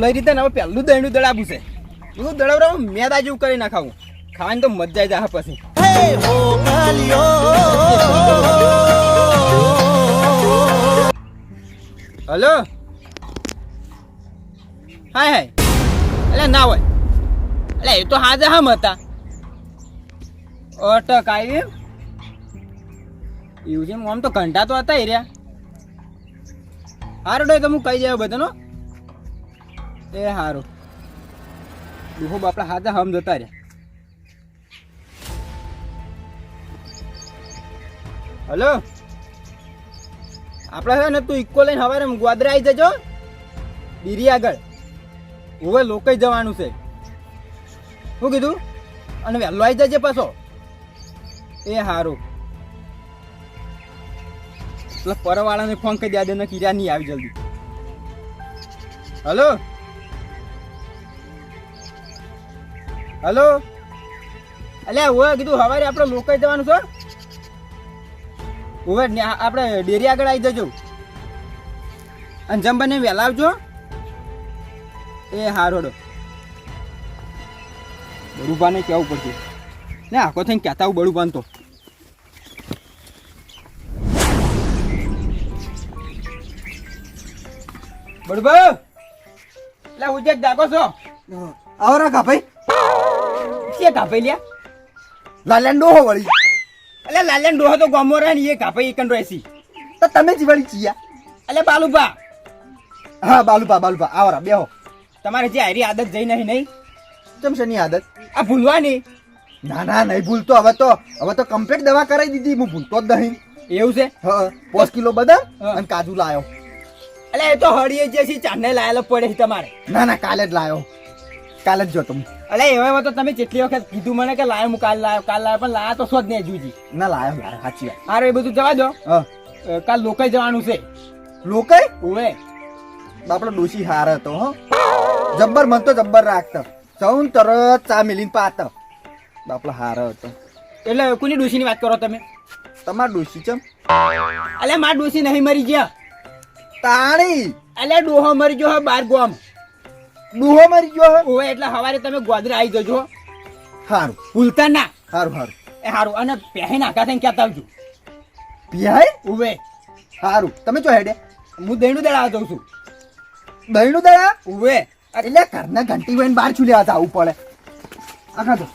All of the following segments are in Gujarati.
લઈ રીતે ને હવે પહેલું દહીંનું દડાવું છે. હું દડાવરા મેદા જેવું કરી નાખાવું. ખાવાની તો મજા જ જાય પછી. હલો? Hi hi. એટલે ના હોય. એટલે એ તો હાજે હમ હતા. અટક આવી એવું છે આમ તો ઘંટા તો હતા એ રહ્યા. હારો ડો તો હું કહી જાય બધાનો. એ સારું દુહો બાપડા હાથે હમ જતા રહ્યા. હલો? આપણે છે ને તું ઇક્કો લઈને હવારે ગોદરા આવી જજો. બીરી આગળ. હવે લોકો જવાનું છે. શું કીધું? અને વહેલો આવી જજે પાછો. એ સારું પેલા પરવાળાને ફોન કરી દે ને કિરા નહીં આવી જલ્દી. હલો? હલો? અલ્યા ઓય કીધું સવારે આપણે મોકલી જવાનું છો. ઓવે આપણે ડેરી આગળ આવી જજો. અને જમવાને વહેલા આવજો. એ હારોડો બળુબાને કેવું પડશે. ને આખો થઈને કહેતા હું બળુબાન તો. બળુબા એટલે ઉજે જાગો છો? આવરા કા ભાઈ. કે કાપે લ્યા લાલ્યા ડોહો વળી. એટલે લાલ્યા ડોહો તો ગમો રહે ને એ કાપે એકન રહેસી તો તમે જ વળી ચિયા. એટલે બાલુબા હા બાલુપા બાલુપા આવરા બેહો. તમારે જે હારી આદત જઈ નહીં નહીં કેમ છે ની આદત? આ ભૂલવાની. ના ના નહીં ભૂલતો. હવે તો હવે તો કમ્પ્લીટ દવા કરાવી દીધી. હું ભૂલતો જ નહીં. એવું છે? હા પાંચ કિલો બદામ અને કાજુ લાયો. એટલે એ તો હળીએ જે છે ચાંદને લાયેલો પડે છે તમારે. ના ના કાલે જ લાયો. કાલે જ જો અલે એવા તો તમે જેટલી વખત કીધું મને કે લાયો હું કાલ લાયો કાલ લાયો પણ લાયા તો શોધ નહીં જુજી ના લાયો યાર સાચી વાત. હારું એ બધું જવા દો. કાલ લોકઈ જવાનું છે. લોકાઈ ઓવે. બાપડો ડોશી હાર હતો હો. જબ્બર મન તો જબ્બર રાખતો. સૌન તરત ચા મિલીને પાતો. બાપડો હાર હતો. એટલે કોની ડોશીની વાત કરો તમે? તમાર ડોશી ચમ? અલે માર ડોશી નહીં મરી ગયા. તાણી. અલે ડોહો મરી ગયો હે બાર ગોમ. ડૂહો મરી ગયો હે? ઓવે એટલે સવારે તમે ગોદરે આવી જજો હારું. ભૂલતા ના. હારું હારું. એ હારું અને પહેન આખા થઈને કહેતા આવજો? પિયાય ઉવે હારું. તમે જો હેડે. હું દહીણું દડા જઉં છું. દહીંનું દડા? ઉવે એટલે ઘરના ઘંટી વહીને બહાર છુલ્યા આવું પડે? આખા તો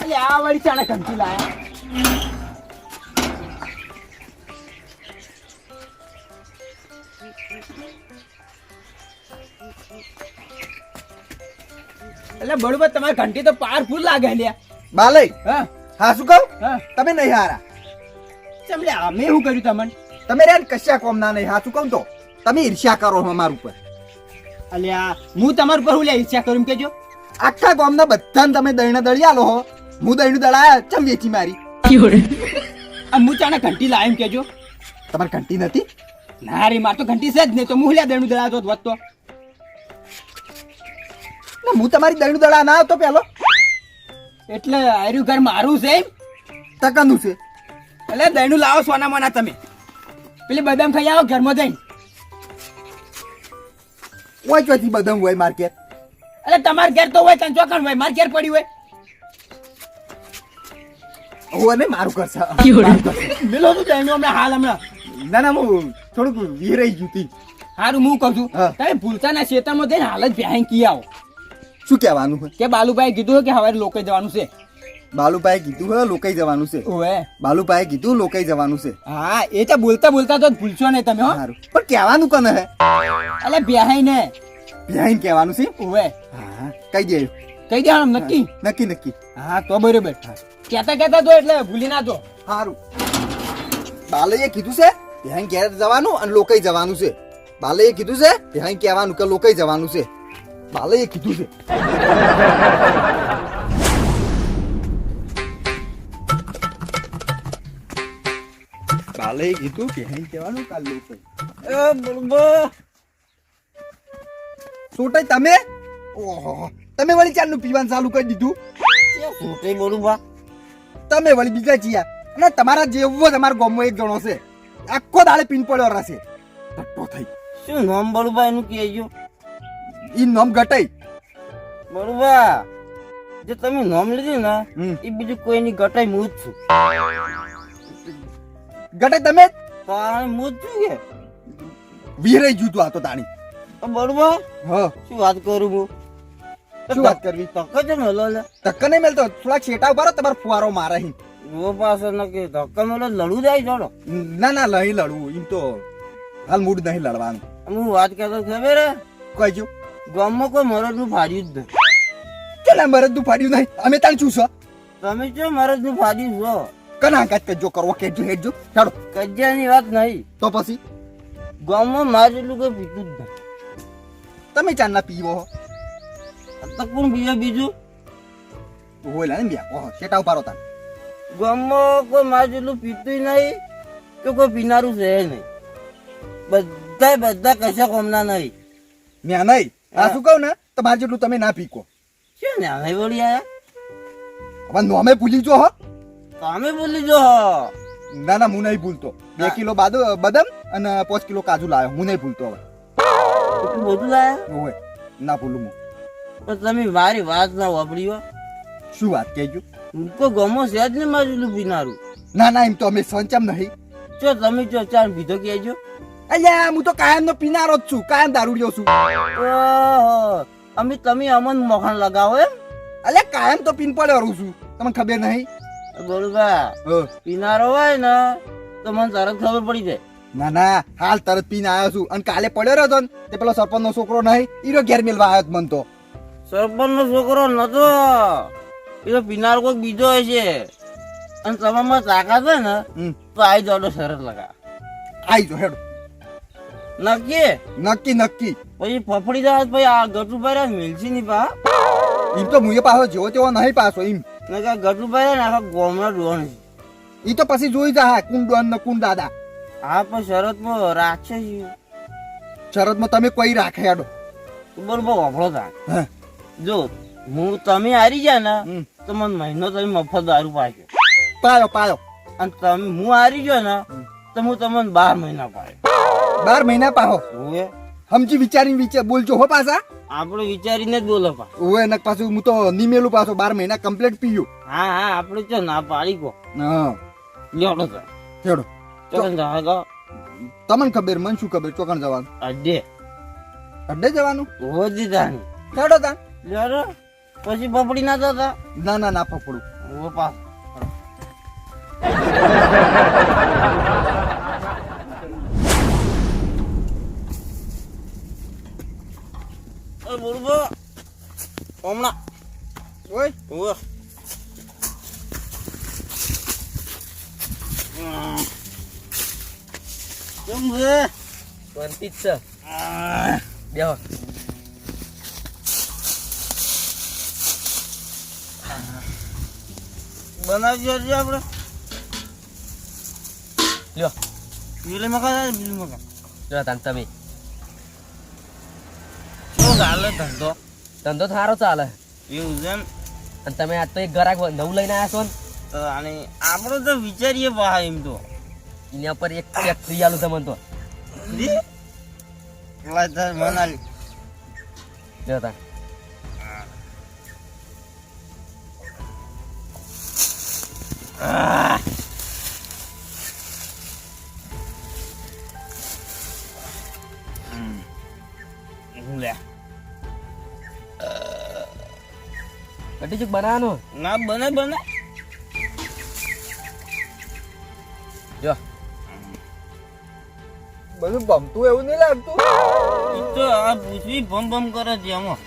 એટલે આ વળી ચાણે ઘંટી લાયા. એટલે બરોબર તમારી ઘંટી તો પાવરફુલ લાગે લ્યા. બાલય હા. હા શું કહું? હા. તમે નહીં હારા. ચમલે અમે શું કર્યું તમને? તમે રે કશા કોમ ના નહીં હા શું કહું તો? તમે ઈર્ષ્યા કરો અમારા ઉપર. અલ્યા હું તમારા પર હું લે ઈર્ષ્યા કરું એમ કેજો. આખા ગામના બધાને તમે દહીને દળી આલો હો. હું દહીનું દળાયા ચમ વેચી મારી? અને હું ચાને ઘંટી લાય એમ કેજો. તમારે ઘંટી નથી? ના રે માર તો ઘંટી છે જ નહીં તો હું લ્યા દેણું દળાતો વધતો. ને હું તમારી દહીનું દડા ના હતો પેલો. એટલે આર્યું ઘર મારું છે તકનું છે. એટલે દહીનું લાવો સોના મોના તમે. પેલી બદામ ખાઈ આવો ઘરમાં જઈને. ઓય ચોથી બદામ હોય માર્કેટ એટલે તમાર ઘેર તો હોય તને ચોકણ હોય માર ઘેર પડી હોય. હું ને મારું કરશે મેલો તું દહીંનું હમણાં હાલ હમણાં. ના ના હું થોડુંક વિરાઈ ગયું તી. હારું હું કહું છું. તમે ભૂલતા ના ખેતરમાં જઈને હાલ જ બેહાઈ કી આવો. શું કહેવાનું છે? કે બાલુભાઈ કીધું કે હવે લોકે જવાનું છે. બાલુભાઈ કીધું હે લોકાઈ જવાનું છે? ઓએ બાલુભાઈ કીધું લોકાઈ જવાનું છે. હા એ તો બોલતા બોલતા તો ભૂલશો નહીં તમે હો. પણ કહેવાનું કને હે અલે બેહાઈ ને. બેહાઈ કહેવાનું છે? ઓએ હા કહી દે કહી દે નક્કી? નક્કી નક્કી. હા તો બરોબર. કહેતા કહેતા તો એટલે ભૂલી ના જો. સારું બાલઈએ કીધું છે બેહાઈ ઘેર જવાનું અને લોકાઈ જવાનું છે. બાલઈએ કીધું છે બેહાઈ કહેવાનું કે લોકાઈ જવાનું છે. બાલઈએ કીધું છે બાલઈએ કીધું કે અહીં કહેવાનું કાલ લોકાઈ સોટાઈ તમે ઓહો તમે વળી ચાલનું પીવાનું ચાલુ કરી દીધું સોટે બોલું બા તમે વળી બીજા ચિયા અને તમારા જેવો તમારા અમારા ગામમાં એક જણો છે આખો દાડે પીન પડ્યો રહેશે ટટ્ટો થઈ શું નામ બોલું એનું કહેજો ઈ નામ ગટાઈ બરોબર જે તમે નામ લીધું ને એ બીજું કોઈની ગટાઈ હું જ છું. ગટાઈ તમે? તાણે હું જ છું કે? વિહરાઈ જુ તું આ તો તાણી. તો બરોબર હા. શું વાત કરું હું? શું વાત કરવી? ધક્કા જ મેલો લે. તક નહીં મેલતો થોડા છેટા ઊભા રહો તમારો ફુવારો મારે અહીં. ઓ પાસે ન કે ધક્કા મેલો લડવું જાય જોડો ના ના લઈ લડવું એમ તો હાલ મૂડ નહીં લડવાનું. હું વાત કરતો ખબર હે? કોઈ જો ગામમાં કોઈ મરદનું ફાડ્યું જ નહીં ચલા મરદનું ફાડ્યું નહીં. અમે તાણ છું છો. તમે જો મરદનું ફાડ્યું છો? કના કાચ કજો કરવો કેજો હેજો ચાલો કજ્યાની વાત નહીં. તો પછી? ગામમાં મારે જેટલું કોઈ પીતું જ નહીં તમે ચાંદના પીવો તો કોણ બીજો? બીજું હોય ને બ્યા ઓહો છેટા ઊભા રહો ગામમાં કોઈ મારે જેટલું પીતું નહીં કે કોઈ પીનારું છે નહીં. બધા બધા કશા કોમના નહીં. મેં નહીં? આ શું કહું ને? તો મારે જેટલું તમે ના પીકો. શું ને અમે વળી આયા? હવે નોમે ભૂલી જો હો. તમે ભૂલી જો ના ના હું નહીં ભૂલતો. બે કિલો બાદ બદામ અને પાંચ કિલો કાજુ લાવ્યો. હું નહીં ભૂલતો હવે. એટલું બધું લાયા? હોય ના ભૂલું હું. પણ તમે મારી વાત ના વાપરી શું વાત કહેજો હું તો ગમો છે જ ને મારું પીનારું. ના ના એમ તો અમે સંચમ નહીં. ચો તમે ચો ચાર બીજો કહેજો. અલ્યા હું તો કાયમ નો પીનારો જ છું કાયમ દારૂડિયો છું. ઓહો અમે તમે અમન મોહન લગાવો એમ? અલે કાયમ તો પીન પડે રહું છું તમને ખબર નહીં? બરોબર પીનારો હોય ને તો મને તરત ખબર પડી જાય. ના ના હાલ તરત પીને આવ્યો છું અને કાલે પડ્યો રહ્યો ને તે પેલો સરપંચ નો છોકરો નહીં ઈરો ઘેર મેલવા આવ્યો મન તો. સરપંચ નો છોકરો નતો એ તો પીનાર કોઈ બીજો હોય છે. અને તમામાં તાકાત હોય ને. તો આઈ જાડો શરત લગા આઈ જો હેડો. નક્કી? નક્કી નક્કી. પછી ફફડી જાય પછી આ ગટુભાઈ ભર્યા મિલસી ની પા એમ તો મુએ પાછો જેવો તેવો નહીં પાછો એમ. નકા ગટુભાઈ ગટુ ને આખા ગોમના ડોન ઈ તો પછી જોઈ જા કુંડ ડોન ને કુંડ દાદા. હા પણ શરતમાં રાખશે શરત શરતમાં તમે કોઈ રાખે હેડો. બરોબર વાપરો તા. હા. જો હું તમે હારી જા ને. તો મને મહિનો તમે મફત દારૂ પાડ્યો પાયો પાયો. અને તમે હું હારી ગયો ને તો હું તમને બાર મહિના પાડ્યો. બાર મહિના પાહો. સમજી વિચારીને વિચાર બોલજો હો પાછા. આપણે વિચારીને જ બોલો પા ઓવે ને પાછું હું તો નિમેલું પાછો બાર મહિના કમ્પ્લીટ પીયું. હા હા આપણે છે ના પાડી ગો. હા. લેડો તો. હેડો ચોકન જાગો તમને ખબર મને શું ખબર ચોકણ જવાનું? અડે અડ્ડે જવાનું? હોદી તાની હેડો તા લેડો પછી પપડી ના જતા? ના ના ના પકડું ઓ પાસ બોલબો હમણાં. ઓય ઓય. કેમ છે? શાંતિ જ છે. બેહો. બનાવજો હજી આપણે. લ્યો. બીજું મકા બીજું મકા જો તાન તમે. ચાલે ધંધો. ધંધો સારો ચાલે. એવું છે અને તમે આજ તો એક ગરાક નવું લઈને આવ્યા છો ને? તો આપણો તો વિચારીએ પા એમ તો. એના પર એક ફેક્ટરી ફ્રી આલું તમને તો. મનાલી. જો કટી ચૂક બનાવવાનો? ના બને બને. જો. બધું ભમતું એવું નહીં લાગતું. તો આ પૂછવી ભમ ભમ કરે છે આમાં.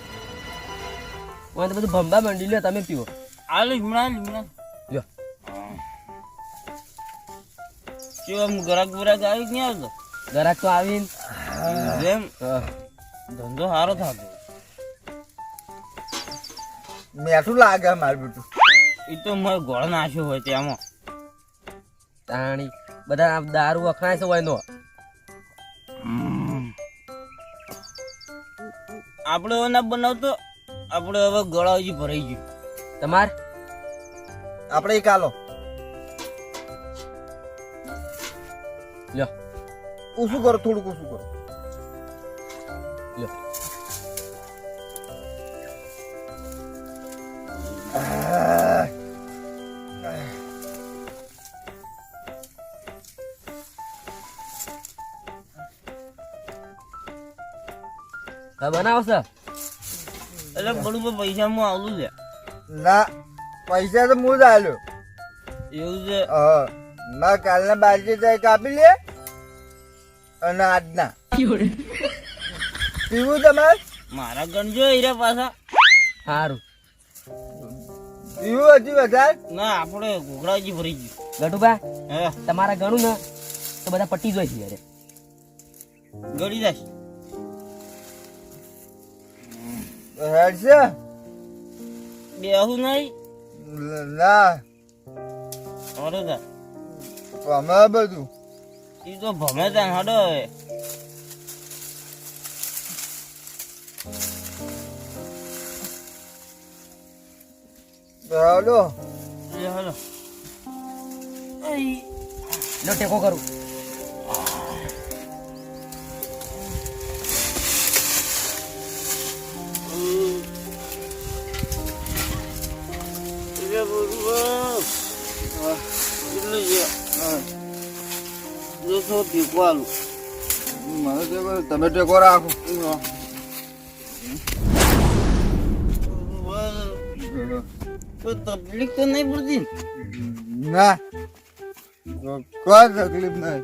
મને તો બધું ભમવા માંડી લે તમે પીવો. આ લીમડા લીમડા. જો. કેવો આમ ગરાક બરાક આવી જ નહીં આવતો ગરાક તો આવીને. જેમ. ધંધો સારો થતો. મેઠું લાગે મારું બેટું એ તો મારો ગોળ નાખ્યો હોય ત્યાંમાં તાણી બધા આ દારૂ વખણાય છે હોય નો આપણે હવે ના બનાવતો આપણે હવે ગળા હજી ભરાઈ ગયું. તમાર? આપણે એક આલો. લ્યો. ઓછું કરો થોડુંક ઓછું કરો. લ્યો. બનાવો છે એટલે બરોબર પૈસા હું આવું છે. ના પૈસા તો હું જ આલ્યો. એવું છે? હા કાલના બાજરી તારીખ કાપી લે અને આજના. પીવું તમારે? મારા ગણજો હીરા પાછા. સારું પીવું જીવો સાહેબ. ના આપણે ઘોઘરાજી ભરી ગયું. ગટુબા હે. તમારા ગણું ને તો બધા પટી જોઈ છે અરે ગળી જાય. હેડ છે. બેહું નહીં. ના. અરે તા અમે બધું. ઈ તો ભમે ત્યાં હડો હેડો એ હલો. લો ટેકો કરું. તમે ટેકો રાખો. કોઈ તકલીફ તો નહીં પડતી ને? કોઈ તકલીફ નહીં.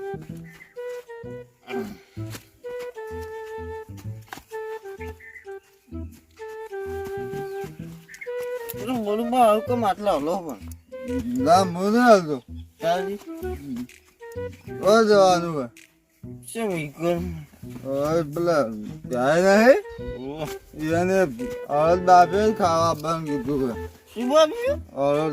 મોડુંમાં કેમ આટલા હલો પણ. ના નહીં હાલતો. તારી? ઓ જવાનું હોય. શું વિકર હવે પેલા જાય નહીં? એને અડદ બાપે ખાવા આપવાનું કીધું કે અરે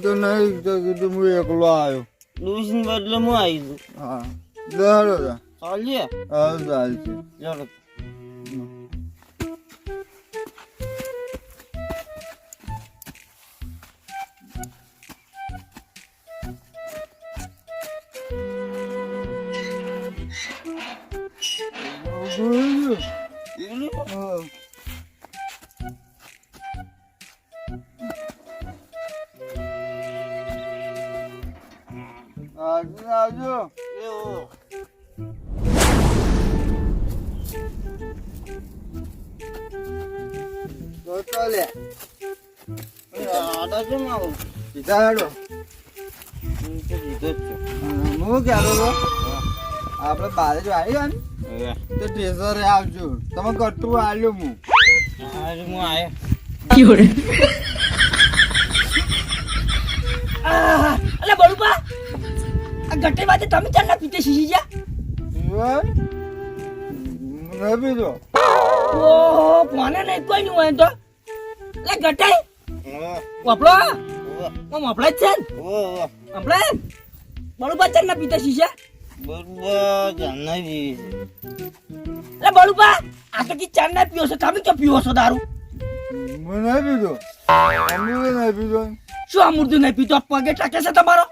તો નહીં તો કીધું હું એકલો આવ્યો. ડોસીને બદલે હું આવી છું હા. દોડો તા ચાલીએ? સીધા હેડો હું હતો આપણે બારે જો આવી ગયા તો ટેસરે આવજો. તમે કટું આલ્યો હું. હું આયા. અલે બળુપા આ ગટે વાતે તમે ચાલ ના પીતે શીશી જા નથી તો ઓહો કોને નહીં કોઈ નહીં હોય તો. લે ગટે. વાપરો. હું વાપરા જ છે ને? વાપરે બળુપા ચાલ ના? પીતે શીશા બરોબર જાનના જેવી છે? લે બળુપા આ તો કી ચાર ના પીઓ છો. તમે ક્યાં પીઓ છો દારૂ? હું નહીં પીધો. અમે નહીં પીધો. શું મુર્દું નહીં પીતો પગે ટાકે છે તમારો?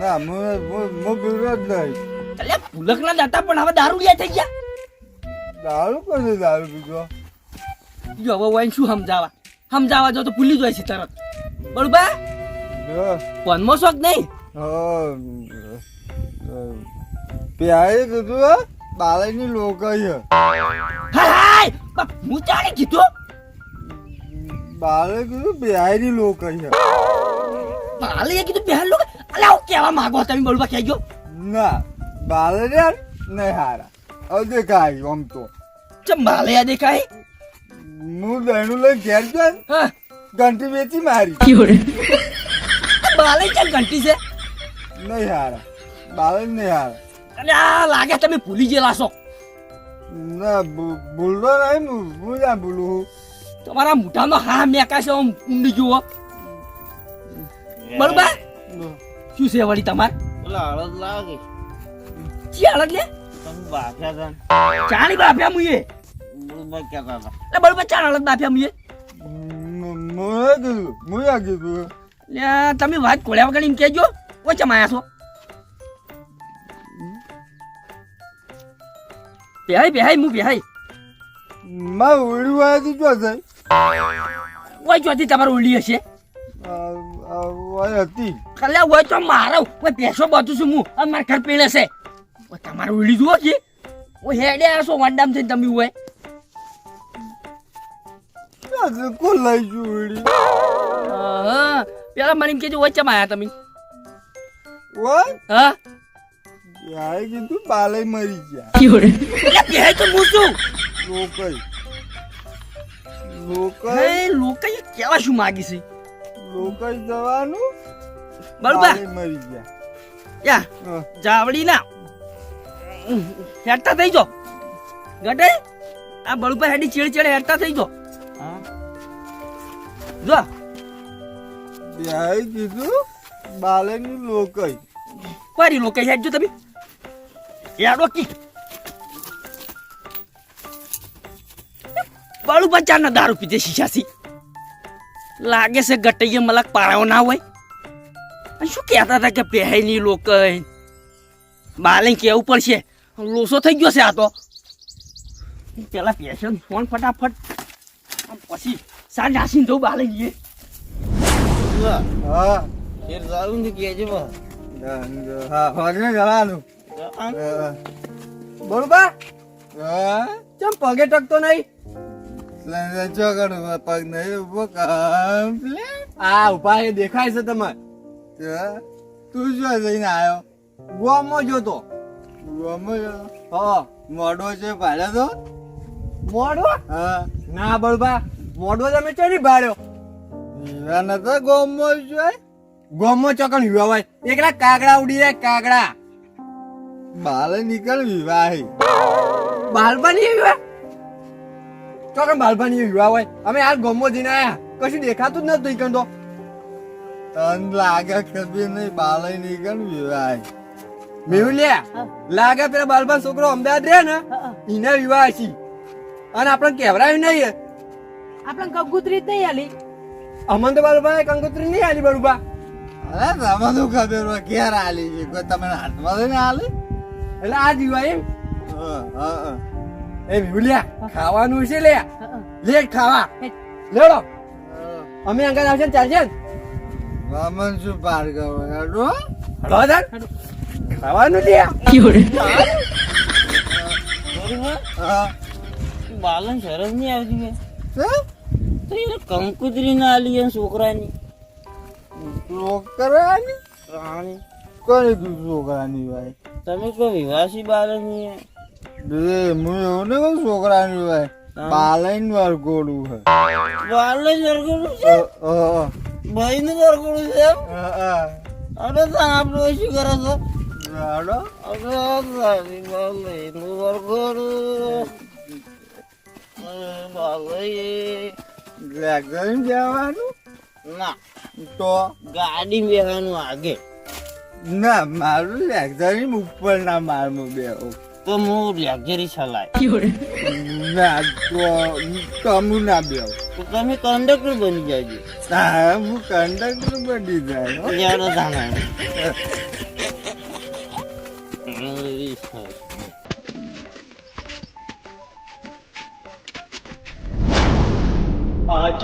ના હું મો હું પીધો જ નહીં. એટલે પુલક ના દાતા પણ હવે દારૂ લ્યા થઈ ગયા. દારૂ કદી દારૂ પીધો? જો હવે વાઈન શું સમજાવા સમજાવા જો તો ભૂલી જાય છે તરત. બળુપા હા. પનમાં શોખ નહીં? હા. પ્યારે કીધું હે બાલાની લોકઈ હે હાય હું ચાલે કીધું? બાલે કીધું બિહારી હે હાલે એ કીધું બેન લોકો અલે આવું કેવા માંગો તમે બળુપા કહેજો. ના બાલે રે નહીં હારા. હવે દેખાય આમ તો. ચમ આ દેખાય હું દહીણું લઈ ઘેર ગયો હા. ઘંટી વેચી મારી. બાલે ચાલ ઘંટી છે? નહીં હારા બાલે નહીં હારા અને આ લાગે તમે ભૂલી ગયેલા છો. ના ભૂલતો નહીં હું. ક્યાં ભૂલું તમારા મોઢામાં હા મેકા છે આમ ઊંડી જુઓ. બરોબર? શું છે વળી તમાર? પેલા હળદ લાગે. ચી અલગ લે? ચાણી બાફ્યા મુએ બરોબર હતા. એટલે બરોબર ચાણ અલગ બાફ્યા મુએ મ- કીધું ક્યાં કીધું. લે તમે વાત કોળ્યા વગર એમ કહેજો. ઓછા ચમાયા છો. બેહાય બેહાય હું બેહાય. માં ઉડી વાળી જો છે ઓય ચોથી તમારે ઓળી હશે. હતી. ખાલી ઓય તો મારો ઓય પેસો બધું છું હું મારા ઘર પીણે છે. ઓય તમારે ઉલી જુઓ છે ઓય હેડે આસો વાંડામ થઈને તમે હોય કોણ લઈશું પેલા મને આયા તમે. ઓય હા. યાર કીધું બાલે મરી ગયા. એટલે બેહાય તો છું લોકઈ લોકઈ હે લોકો કેવા શું માગી છે? લોકઈ જવાનું? બરોબર. મરી ગયા. યા. જાવડી ના હેડતા થઈ જો ગટે આ બળુપા હેડી ચીડ ચીડ હેડતા થઈ જો જો. યાર કીધું બાલેની લોકઈ. કોરી લોકો હેડજો તમે. હેડો કી. બળુપા ચાર ના દારૂ પીધે શીશાથી લાગે છે ગટૈયે મલક પારાઓ ના હોય. અને શું કહેતા હતા કે પહેની લોક બાલે કેવું પડશે. લોસો થઈ ગયો છે આ તો. પેલા પેશન ફોન ફટાફટ આમ પછી સાંજ નાસીને જવું બાલે જઈએ હા ફેર સારું ને કહેજો હા હોજને જવાનું આ બરોબર હા ચમ પગે ટકતો નહીં ચોકડ પગ નહીં ઊભો આ ઊભા એ દેખાય છે તમારે તું શું જઈને આવ્યો ગોમાં જોતો ગમે હા મોડો છે ભાડે તો મોડો હા ના બળબા મોડો તમે ચડી ભાડ્યો હીરા તો ગોમો જોય. ગોમો ચોકણ હુવા હોય. એકલા કાગડા ઉડી જાય કાગડા. બાલે નીકળ વિવાહ. બાલપાની વિવાહ? ચોકણ બાલપાની વિવાહ હોય. અમે આ ગોમો જઈને આયા. કશું દેખાતું જ નતું ઈકન તો તન લાગે કદી નહીં બાલે નીકળ વિવાહ. મેહુલ લે. લાગે પેલા બાલબા છોકરો અમદાવાદ રહે ને એના વિવાહ છે અને આપણે કહેવરાયું નહીં આપણે કંકુત્રી જ નહીં આલી અમન તો બાલબા કંકુત્રી નહીં આલી બરુબા અરે તમે શું ખબર હોય ક્યારે આલી છે? કોઈ તમે હાથમાં લઈને આલી એટલે આ વિવાહ એમ. હા, હા, હા. એ ભીવલિયા ખાવાનું છે લે લે ખાવા. લેડો અમે અંગાત આવશે ને ચાલશે વામન શું પાર ગયો? હેડો. હડો ખાવાનું લે બરોબર બાલન સરસ નહીં આવતી કે? તો એ કંકુતરી ના આલી છોકરાની. છોકરાની? રાણી. કોની તું છોકરાની ભાઈ? તમે કોઈ વિવાસી બાલની બે હું એવું ને કોઈ છોકરાની ભાઈ. હા. પાલન વરગોડું છે. બાલે વરગોડું છે? ભાઈ નું વરગોડું છે. અરે તા આપણે શું કરો છો? હેડો. અરે તારી બાલે નું લેગન જવાનું? ના. તો? ગાડી બેહવાનું આગે. ના મારું લેગન ઉપર ના મારનું બે તો હું લક્ઝરી ચલાય. ના તો તમુ ના તો તમે કંડક્ટર બની જાજો. હા હું કંડક્ટર બની જાય. જાડો आज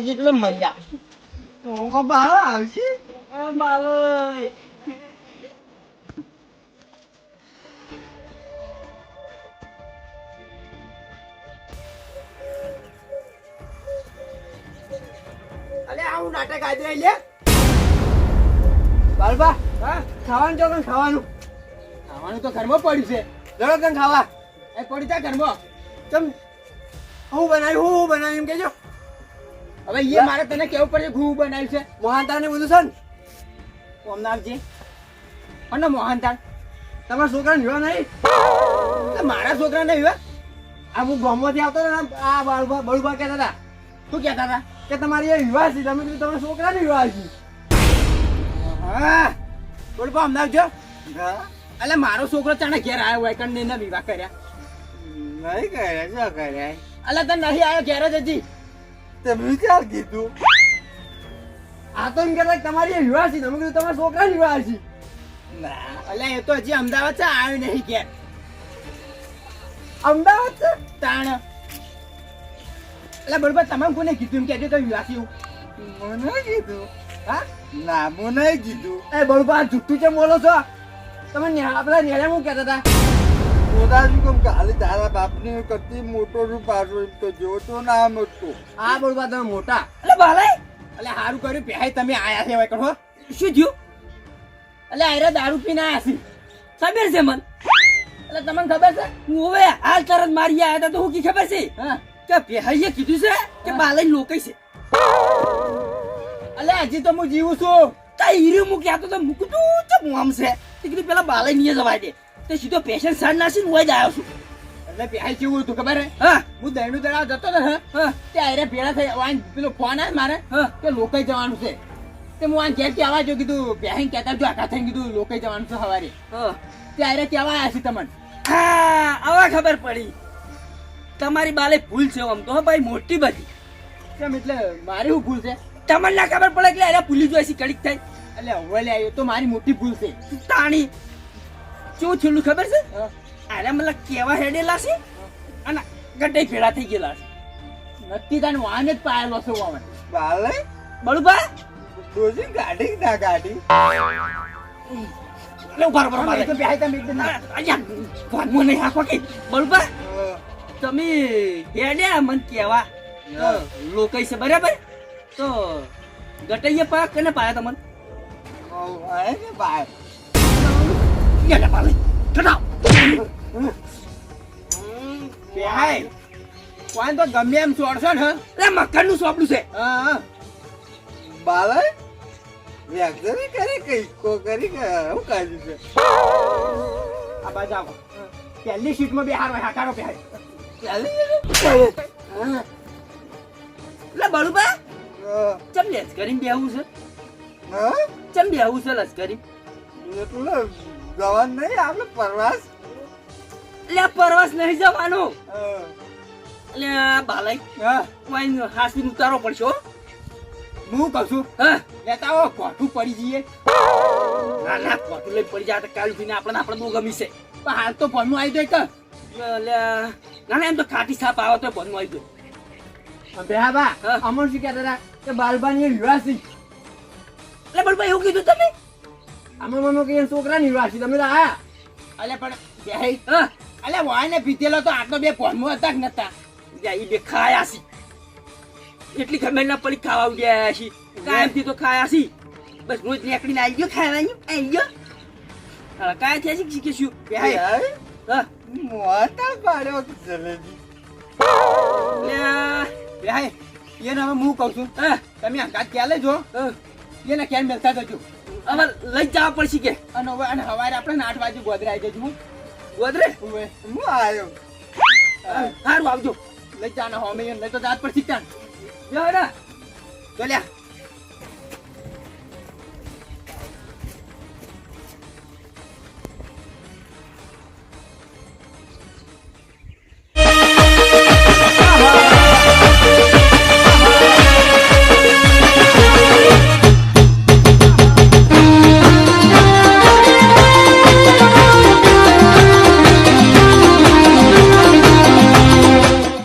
જેટલો મજા તો બહાર આવશે આવું નાટક આજે લે બાલબા હા ખાવાનું ચોકણ ખાવાનું ખાવાનું તો ઘરમાં પડ્યું છે જરો તને ખાવા એ પડી જા ઘરમાં તમ હું બનાવ્યું હું બનાવ્યું એમ કેજો હવે એ મારે તને કેવું પડશે ઘૂ બનાવ્યું છે? મોહનતાર ને બધું છે ને? ઓમનાથજી અને મોહનતાળ તમારા છોકરા ને નહીં? મારા છોકરા નહીં આ હું ગામમાંથી આવતો ને આ બળુભા બળુભા કહેતા હતા. શું કહેતા હતા? કે તમારી એ વિવાહ છે તમે કીધું તમારા છોકરાનો વિવાહ છે. હા. બળુભા અમદાવાદ જો એટલે મારો છોકરો ચાણે ઘેર આવ્યો હોય કણ ને વિવાહ કર્યા? નહીં કર્યા શું કર્યા? એટલે તને નહીં આવ્યો ઘેર જ હજી. તમે ક્યાં કીધું? આ તો એમ કહેતા કે તમારી એ વિવાહ છે તમે કીધું તમારા છોકરાનો વિવાહ છે. ના એ તો હજી અમદાવાદ છે આવ્યો નહીં ઘેર અમદાવાદ છે? તાણ. એટલે બરોબર તમામ કોને કીધું એમ કહેજો તો વિવાહ છે મને કીધું? હા? ના મને કીધું. એ બરોબર આ જુઠ્ઠું કેમ બોલો છો? તમે પેલા નેળે હું કહેતા હતા? પોતાનું કેમ ખાલી તારા બાપની કરતી મોટો રૂપ એમ તો જોતો ના મોટો આ બરોબર તમે મોટા. એટલે ભાલે એટલે સારું કર્યું પહેલાં તમે આયા છે વૈકણ શું થયું? એટલે આયરા દારૂ પીને આયા છે. ખબર છે મન? એટલે તમને ખબર છે? હું હવે હાલ તરત મારી આયા હતા તો હું કી ખબર છે? હા. કે પેહાઈએ કીધું છે કે બાલાઈ લોકઈ છે. એટલે હજી તો હું જીવું છું. તા હીરો મૂકી આતો તો મૂકું તું ચમ છે? કીધું પેલા બાલાઈ નહીં જવાય દે. તે સીધો પેશન્ટ સાર નાસીને હોય જ આવ્યો છું. એટલે પેહાઈ કેવું હતું ખબર હે? હા. હું દહીનું તળાવ જતો ને હા. તે આયરે ભેળા થઈ વાન પેલો ફોન આવે મારે હા. કે લોકાઈ જવાનું છે. તે હું આ ઘેર કહેવા જો કીધું બેહીન કહેતા જો આખા થઈને કીધું લોકાઈ જવાનું છે સવારે. હા. તે આયરે કહેવા આવ્યા છે તમને. હા આવા ખબર પડી. તમારી બાલે ભૂલ છે આમ તો હો ભાઈ મોટી બધી. કેમ એટલે મારી શું ભૂલ છે? તમને ના ખબર પડે એટલે એને ભૂલી જોઈ છે કડીક થઈ એટલે હવે લે તો મારી મોટી ભૂલ છે. તાણી શું થયેલું ખબર છે. આને મતલબ કેવા હેડેલા છે? અને ગड्ढे ભેડા થઈ ગયેલા છે. નક્કી તાને વાન જ પાયેલો છે વાવન બાલે બળુભા? ડોસી ગાડી ના ગાડી? લે ઊભા ઊભા મારે તો બેહાય તમે એકદમ. આ, અહીંયા ફોનમાં નહીં આખો કે. બળુભા તમે હેડ્યા મન કેવા. લોકઈ છે બરાબર? તો ગટૈયે પા કને પાયા તમને. આય ને બાય? યાલે પાલે ઠડાવ બેહાઈ વાન તો ગમે એમ છોડશો ને લે મકાનનું સોપડું છે બાલે વ્યાકરી કરી કઈ કો કરી હું કાઢ્યું છે આ બાજુ આવો પહેલી સીટમાં હોય હાકારો બેહાય લે બળુભા હા. ચમ લેસ કરીને બેહવું છે ચમ બેહવું છે લશ્કરી કરી એટલે જવાન નહીં આપણે પરવાસ. લે પરવાસ નહીં જવાનું. લે બાલાઈ હા. વાઈન હાસી ઉતારો પડશો હો. હું કહું છું હા. લેતા આવો કોઠું પડી જઈએ. ના ના કોઠું લઈ પડી જાય તો કાલ સુધી આપણને આપણે બહુ ગમી છે. પણ હાલ તો ભણનું આવી જાય લે ના ના એમ તો ખાટી સાપ આવે તો ભણનું આવી જાય. કે બેહા બા હા. અમર શું કહેતા હતા કે બાલબાની વિવાહ એટલે લે બળુભા એવું કીધું તમે? અમે મમ્મી કહીએ છોકરાની વિવાહ છે તમે તો આયા અલે પણ હા અલે વાય ને પીતેલો તો આટલો બે ફોનમાં હતા જ નતા? યા ઈ બે ખાયા છી. એટલી ખબર ના પડી ખાવા ઉડ્યા છી. કાયમથી તો ખાયા છી. બસ રોજ નીકળીને આવી ગયો ખાવાની આવી ગયો હા, કાય થયા છે કે શું યાર, હા. મોટા પાડ્યો કે જલેબી. લે બેહાઈ એને હવે હું કહું છું હા. તમે હંગાત ક્યાં લેજો? હા. એને ક્યાં મેલતા જજો. હવે લઈ જવા પડશે કે? અને હવે અને હવારે આપણે આઠ વાગે ગોદરે આવી જજો હું. ગોદરે. હું આવ્યો. સારું આવજો. લઈ જાના હોમે નહીં તો જાત પર શીખતા જો ને તો લ્યા.